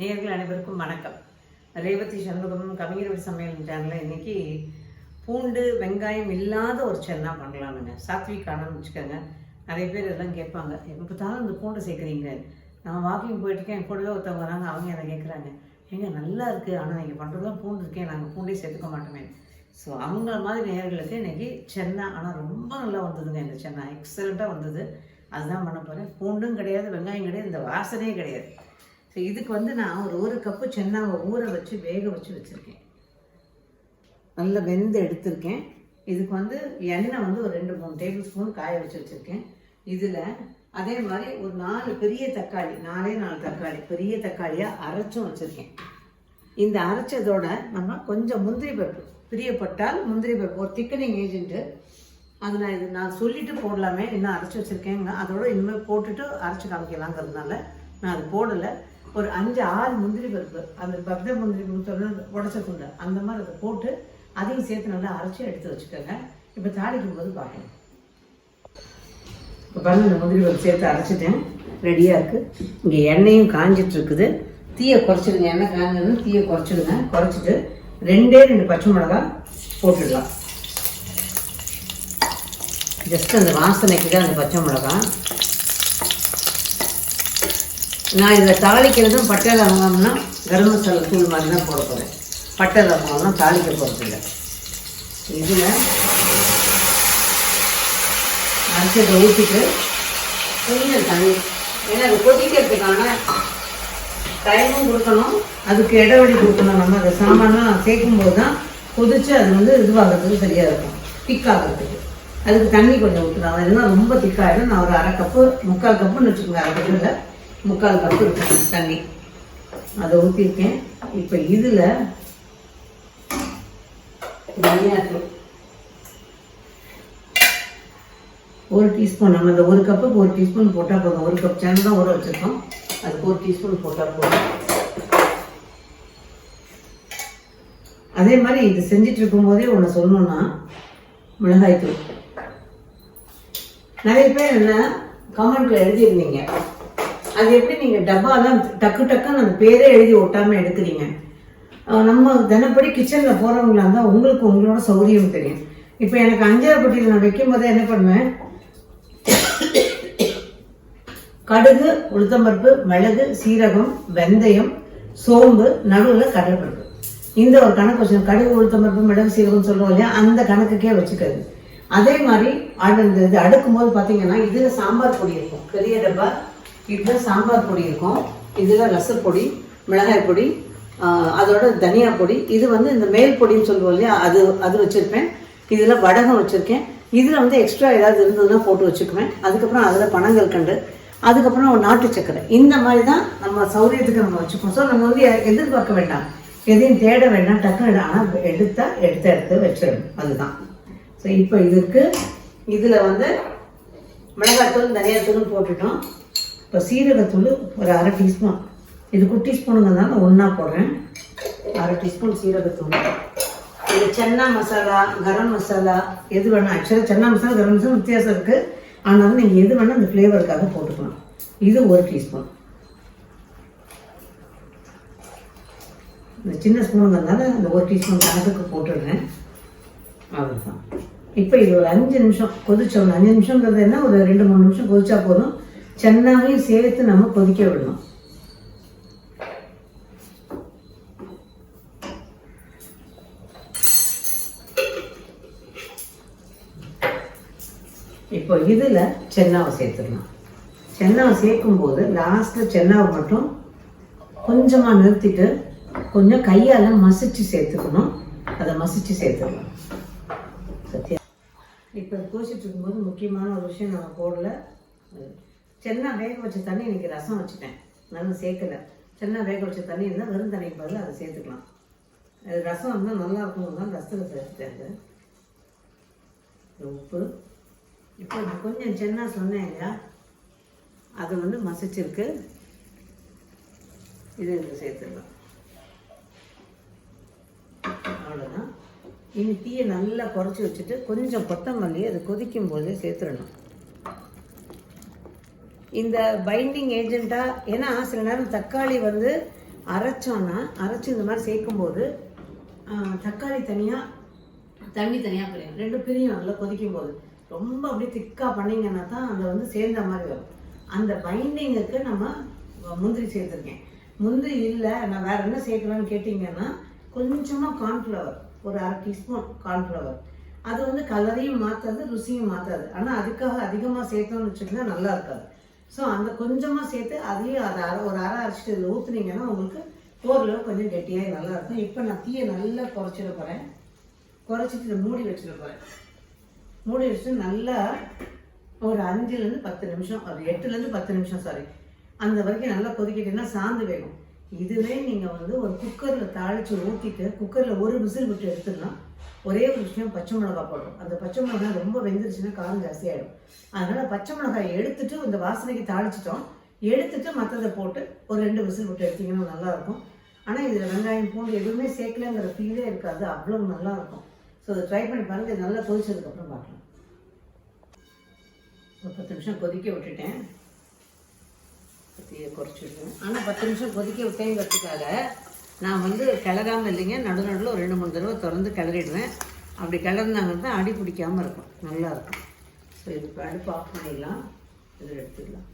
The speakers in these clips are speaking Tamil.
நேயர்கள் அனைவருக்கும் வணக்கம். ரேவதி சண்முகம் கவிஞர் சமையல் சேனலில் இன்றைக்கி பூண்டு வெங்காயம் இல்லாத ஒரு சென்னா பண்ணலாமுங்க. சாத்விக்கானு வச்சுக்கோங்க. நிறைய பேர் இதெல்லாம் கேட்பாங்க. எப்போதாலும் இந்த பூண்டு சேர்க்குறீங்க. நான் வாக்கிங் போயிட்டுருக்கேன் என் கூடவே ஒருத்தவங்க வராங்க. அவங்க என்ன கேட்குறாங்க. ஏங்க நல்லா இருக்குது ஆனால் நீங்கள் பண்ணுறதுலாம் பூண்டு இருக்கேன் நாங்கள் பூண்டே சேர்த்துக்க மாட்டோமே. ஸோ அவங்கள மாதிரி நேயர்களுக்கு இன்றைக்கி சென்னா ஆனால் ரொம்ப நல்லா வந்ததுங்க இந்த சென்னா எக்ஸலண்ட்டாக வந்தது. அதுதான் பண்ண போகிறேன் பூண்டும் கிடையாது வெங்காயம் கிடையாது இந்த வாசனையே கிடையாது. ஸோ இதுக்கு வந்து நான் ஒரு ஒரு கப்பு சென்னாவை ஊற வச்சு வேக வச்சு வச்சுருக்கேன். நல்லா வெந்து எடுத்திருக்கேன். இதுக்கு வந்து எண்ணெய் வந்து ஒரு ரெண்டு மூணு டேபிள் ஸ்பூன் காய வச்சு வச்சுருக்கேன். இதில் அதே மாதிரி ஒரு நாலு பெரிய தக்காளி நாலே நாலு தக்காளி பெரிய தக்காளியாக அரைச்சும் வச்சுருக்கேன். இந்த அரைச்சதோட நம்ம கொஞ்சம் முந்திரி பருப்பு பிரியப்பட்டால் முந்திரி பருப்பு ஒரு திக்கனிங் ஏஜென்ட்டு அது நான் இது நான் சொல்லிட்டு போடலாமே இன்னும் அரைச்சி வச்சுருக்கேங்க. அதோட இனிமேல் போட்டுட்டு அரைச்சி காமிக்கலாங்கிறதுனால நான் அது போடலை. ஒரு அஞ்சு ஆறு முந்திரி பருப்பு அந்த பக்த முந்திரி பருப்பு உடச்ச துண்டு அந்த மாதிரி அதை போட்டு அதையும் சேர்த்து நல்லா அரைச்சி எடுத்து வச்சுக்கோங்க. இப்போ தாளிக்கும் போது பார்க்கணும் இப்போ பாருங்க இந்த முந்திரி பருப்பு சேர்த்து அரைச்சிட்டேன். ரெடியாக இருக்குது இங்கே எண்ணெயும் காஞ்சிட்டு இருக்குது தீயை குறைச்சிடுங்க. எண்ணெய் காஞ்சதுன்னு தீயை குறைச்சிடுங்க. குறைச்சிட்டு ரெண்டே ரெண்டு பச்சை மிளகா போட்டுடலாம். ஜஸ்ட் அந்த வாசனைக்கு தான் அந்த பச்சை மிளகா நான் இதை தாளிக்கிறதும் பட்டை லவங்கம்னா கரம் மசாலா தூள் மாதிரி தான் போட போகிறேன் பட்டை லவங்கம்லாம் தாளிக்க போகிறது இதில் அரிசியை ஊற்றிட்டு கொஞ்சம் தண்ணி. ஏன்னா அது கொதிக்கிறதுக்கான டைமும் கொடுக்கணும். அதுக்கு இடைவெளி கொடுக்கணும். நம்ம அந்த சாமான்லாம் சேர்க்கும்போது தான் கொதித்து அது வந்து இதுவாகிறதுக்கு சரியாக இருக்கும். திக்காகிறதுக்கு. அதுக்கு தண்ணி கொஞ்சம் ஊற்றணும் இல்லைன்னா ரொம்ப திக்காகிடும் நான் ஒரு அரை கப்பு முக்கால் கப்புன்னு வச்சுக்கோங்க. அரை கப்பு இல்லை முக்கால் கப்பு இருக்கும் தண்ணி. அதை ஊற்றிருக்கேன் இப்போ இதில் தனியாத்தூள் ஒரு டீஸ்பூன் நம்ம இந்த ஒரு கப்புக்கு ஒரு டீஸ்பூன் போட்டால் போதும். ஒரு கப் சேனல் தான் ஊற வச்சுருக்கோம். அதுக்கு ஒரு டீஸ்பூன் போட்டால் போதும். அதே மாதிரி இது செஞ்சிட்டு இருக்கும்போதே ஒன்று சொல்லணும்னா மிளகாய்த்தூள். நிறைய பேர் என்ன கமெண்ட்ல எழுதியிருந்தீங்க. அது எப்படி நீங்கள் டப்பாலாம் டக்கு டக்குன்னு அந்த பேரே எழுதி ஒட்டாமல் எடுக்கிறீங்க? நம்ம தினப்படி கிச்சனில் போகிறவங்களா இருந்தால் உங்களுக்கு உங்களோட சௌகரியம் தெரியும். இப்போ எனக்கு அஞ்சாறு பட்டியில் நான் வைக்கும் போதே என்ன பண்ணுவேன்? கடுகு உளுத்தம்பருப்பு மிளகு சீரகம் வெந்தயம் சோம்பு நடுவில் கடலைப்பருப்பு இந்த ஒரு கணக்கு வச்சு கடுகு உளுத்தம்பருப்பு மிளகு சீரகம் சொல்லுவோம் இல்லையா? அந்த கணக்குக்கே வச்சுக்கிறது அதே மாதிரி அடு- இந்த இது அடுக்கும் போது பார்த்தீங்கன்னா இதில் சாம்பார் பொடி இருக்கும். பெரிய டப்பா. இதில் சாம்பார் பொடி இருக்கும். இதில் ரசப்பொடி மிளகாய் பொடி அதோட தனியா பொடி. இது வந்து இந்த மேல் பொடின்னு சொல்லுவோம் இல்லையா? அது அது வச்சுருப்பேன். இதில் வடகம் வச்சுருக்கேன். இதில் வந்து எக்ஸ்ட்ரா ஏதாவது இருந்ததுன்னா போட்டு வச்சுக்குவேன். அதுக்கப்புறம் அதில் பனங்கள் கண்டு அதுக்கப்புறம் ஒரு நாட்டு சக்கரை. இந்த மாதிரி தான் நம்ம சௌரியத்துக்கு நம்ம வச்சுப்போம். ஸோ நம்ம வந்து எதிர்பார்க்க வேண்டாம். எதையும் தேட வேண்டாம். டக்குன்னு ஆனால் எடுத்தா எடுத்து எடுத்து வச்சிடணும். அதுதான். ஸோ இப்போ இதுக்கு இதில் வந்து மிளகாத்தூள் தனியாத்தூள் போட்டுட்டோம். இப்போ சீரகத்தூள் ஒரு அரை டீஸ்பூன். இது குட்டி ஸ்பூனுங்கிறதுனால ஒன்றா போடுறேன். அரை டீஸ்பூன் சீரகத்தூள் இது சென்னா மசாலா கரம் மசாலா எது வேணால் ஆக்சுவலாக சென்னா மசாலா கரம் மசாலா வித்தியாசம் இருக்குது ஆனாலும் நீங்கள் எது வேணால் அந்த ஃப்ளேவருக்காக போட்டுக்கலாம் இது ஒரு டீஸ்பூன். இந்த சின்ன ஸ்பூனுங்கிறதுனால அந்த ஒரு டீஸ்பூன் கணக்குக்கு போட்டுடுறேன். அவ்வளோதான் இப்போ இது ஒரு அஞ்சு நிமிஷம். கொதிச்சோம் அஞ்சு நிமிஷங்கிறது என்ன? ஒரு ரெண்டு மூணு நிமிஷம் கொதிச்சா போதும். சென்னாவையும் சேர்த்து நம்ம கொதிக்க விடணும். இப்போ இதில் சென்னாவை சேர்த்துடலாம் சென்னாவை சேர்க்கும் போது லாஸ்ட்டில் சென்னாவை மட்டும் கொஞ்சமாக நிறுத்திட்டு கொஞ்சம் கையால் மசிச்சு சேர்த்துக்கணும். அதை மசிச்சு சேர்த்துக்கணும் சத்யா இப்போ கோசிட்டு இருக்கும்போது முக்கியமான ஒரு விஷயம் நம்ம போடல. சென்னா வேக வச்ச தண்ணி இன்னைக்கு ரசம் வச்சுட்டேன். நல்லா சேர்க்கல. சென்னா வேக வச்ச தண்ணி இருந்தால் வெறும் தண்ணிக்கு பதில் அதை சேர்த்துக்கலாம். அது ரசம் இருந்தால் நல்லா இருக்கும் தான் ரசத்தில் சேர்த்துட்டேன் அது. உப்பு. இப்போ கொஞ்சம் சென்னா சொன்னேன் இல்லையா? அது வந்து மசிச்சிருக்கு. இது இதில் சேர்த்துடலாம். அவ்வளோதான் இனி தீயை நல்லா குறைச்சி வச்சுட்டு கொஞ்சம் கொத்தமல்லி அது கொதிக்கும் போதே சேர்த்துடணும். இந்த பைண்டிங் ஏஜெண்ட்டாக ஏன்னா சில நேரம் தக்காளி வந்து அரைச்சோன்னா அரைச்சி இந்த மாதிரி சேர்க்கும்போது தக்காளி தனியாக தண்ணி தனியாக பிரியும். ரெண்டு பிரியும் நல்லா கொதிக்கும் போது ரொம்ப அப்படியே திக்காக பண்ணிங்கன்னா தான் அதை வந்து சேர்ந்த மாதிரி வரும். அந்த பைண்டிங்குக்கு நம்ம முந்திரி சேர்த்துருக்கேன். முந்திரி இல்லை நான் வேறு என்ன சேர்க்கலான்னு கேட்டிங்கன்னா கொஞ்சமாக கார்ன்ஃப்ளவர் ஒரு அரை டீஸ்பூன் கார்ன்ஃப்ளவர் அது வந்து கலரையும் மாற்றாது ருசியும் மாற்றாது ஆனால் அதுக்காக அதிகமாக சேர்த்தோம்னு வச்சுக்கோங்க நல்லா இருக்காது. ஸோ அந்த கொஞ்சமாக சேர்த்து அதையும் அதை அரை ஒரு அரை அரைச்சிட்டு இதில் ஊற்றுனீங்கன்னா உங்களுக்கு ஓரளவு கொஞ்சம் கெட்டியாக நல்லா இருக்கும் இப்போ நான் தீயை நல்லா குறைச்சிட போகிறேன் குறைச்சிட்டு இதை மூடி வச்சிட போகிறேன் மூடி வச்சுட்டு நல்லா ஒரு அஞ்சுலேருந்து பத்து நிமிஷம் ஒரு எட்டுலேருந்து பத்து நிமிஷம் சாரி அந்த வரைக்கும் நல்லா கொதிக்கிட்டீங்கன்னா சாந்து வேகும். இதுவே நீங்கள் வந்து ஒரு குக்கரில் தாளித்து ஊற்றிட்டு குக்கரில் ஒரு விசில் விட்டு எடுத்துடலாம். ஒரே ஒரு விஷயம் பச்சை மிளகாய் போடுறோம். அந்த பச்சை மிளகாய் ரொம்ப வெந்துருச்சுன்னா காரம் ஜாஸ்தியாயிடும். அதனால பச்சை மிளகாய் எடுத்துட்டு இந்த வாசனைக்கு தாளிச்சிட்டோம். எடுத்துட்டு மற்றதை போட்டு ஒரு ரெண்டு விசில் விட்டு எடுத்தீங்கன்னா நல்லாயிருக்கும். ஆனால் இதில் வெங்காயம் பூண்டு எதுவுமே சேர்க்கலங்கிற ஃபீலே இருக்காது. அவ்வளோ நல்லா இருக்கும் ஸோ அதை ட்ரை பண்ணி பாருங்கள் இது நல்லா கொதிச்சதுக்கப்புறம் பார்க்கலாம். ஒரு பத்து நிமிஷம் கொதிக்க விட்டுட்டேன். தீயை குறைச்சிடுவேன் ஆனால் பத்து நிமிஷம் கொதிக்க விட்டேங்கிறதுக்காக நான் வந்து கிளறாமல் இல்லைங்க. நடு நடுவில் ஒரு ரெண்டு மூணு தடவை திறந்து கிளறிடுவேன். அப்படி கிளறினாங்கன்னா தான் அடி பிடிக்காமல் இருக்கும். நல்லாயிருக்கும் ஸோ இது அடுப்பு ஆஃப் பண்ணிடலாம். இதில் எடுத்துக்கலாம்.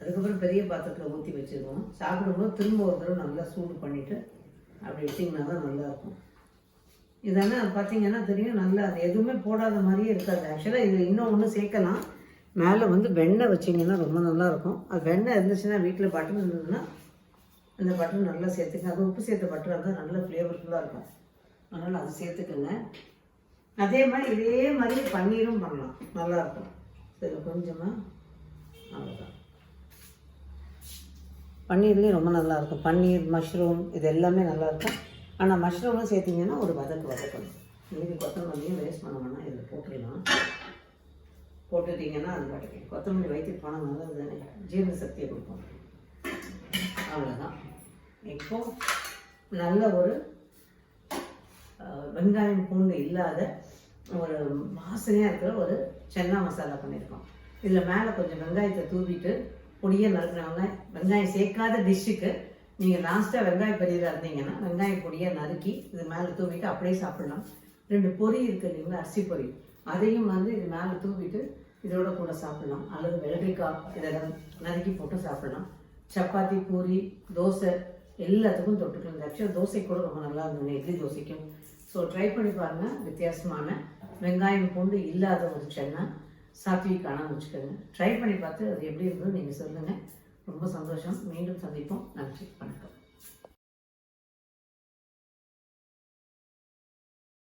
அதுக்கப்புறம் பெரிய பாத்திரத்தில் ஊற்றி வச்சுருவோம். சாப்பிடும்போது திரும்ப ஒரு தடவை நல்லா சூடு பண்ணிவிட்டு அப்படி எடுத்திங்கன்னா தான் நல்லாயிருக்கும் இதெல்லாம் பார்த்தீங்கன்னா தெரியும் நல்லா அது எதுவுமே போடாத மாதிரியே இருக்காது. ஆக்சுவலாக இது இன்னும் ஒன்று சேர்க்கலாம். மேலே வந்து வெண்ணெய் வச்சிங்கன்னா ரொம்ப நல்லாயிருக்கும். அது வெண்ணெய் இருந்துச்சுன்னா வீட்டில் பட்டன் இருந்ததுன்னா அந்த பட்டன் நல்லா சேர்த்துங்க அது உப்பு சேர்த்த பட்டர் இருந்தால் நல்ல ஃப்ளேவர்ஃபுல்லாக இருக்கும். அதனால் அது சேர்த்துக்கோங்க. அதே மாதிரி இதே மாதிரி பன்னீரும் பண்ணலாம். நல்லாயிருக்கும். இதில் கொஞ்சமாக அவ்வளோதான் பன்னீர்லேயும் ரொம்ப நல்லா இருக்கும் பன்னீர் மஷ்ரூம் இது எல்லாமே நல்லாயிருக்கும். ஆனால் மஷ்ரூம்லாம் சேர்த்திங்கன்னா ஒரு வதக்கு வதக்கணும். இன்றைக்கி கொத்தமல்லியும் வேஸ்ட் பண்ண வேணாம். இதில் போட்டுடலாம். போட்டுட்டீங்கன்னா அது பாட்டுக்கு கொத்தமல்லி வயிற்றுக்கு போனால் நல்லது. தானே ஜீரண சக்தியை கொடுக்கும். அவ்வளோதான் இப்போ நல்ல ஒரு வெங்காயம் பூண்டு இல்லாத ஒரு வாசனையாக இருக்கிற ஒரு சென்னா மசாலா பண்ணியிருக்கோம். இதில் மேலே கொஞ்சம் வெங்காயத்தை தூவிட்டு பொடியை நறுக்கினவங்க வெங்காயம் சேர்க்காத டிஷ்ஷுக்கு நீங்கள் லாஸ்ட்டாக வெங்காய பெரியதாக இருந்தீங்கன்னா வெங்காயம் பொடியை நறுக்கி இது மேலே தூவிட்டு அப்படியே சாப்பிடலாம். ரெண்டு பொரி இருக்குது இல்லைங்களா? அரிசி பொரி அதையும் வந்து இது மேலே தூவிட்டு இதோட கூட சாப்பிடலாம். அல்லது வெள்ளரிக்காய் இதெல்லாம் நறுக்கி போட்டு சாப்பிடலாம். சப்பாத்தி பூரி தோசை எல்லாத்துக்கும் தொட்டுக்கலாம். ஆக்சுவலாக தோசை கூட ரொம்ப நல்லா இருந்தது இட்லி தோசைக்கும். ஸோ ட்ரை பண்ணி பாருங்கள் வித்தியாசமான வெங்காயம் பூண்டு இல்லாத ஒரு சென்னா சாத்விக்கான வச்சுக்கோங்க. ட்ரை பண்ணி பார்த்து அது எப்படி இருந்தது நீங்கள் சொல்லுங்கள் ரொம்ப சந்தோஷம். மீண்டும் சந்திப்போம். நன்றி. வணக்கம்.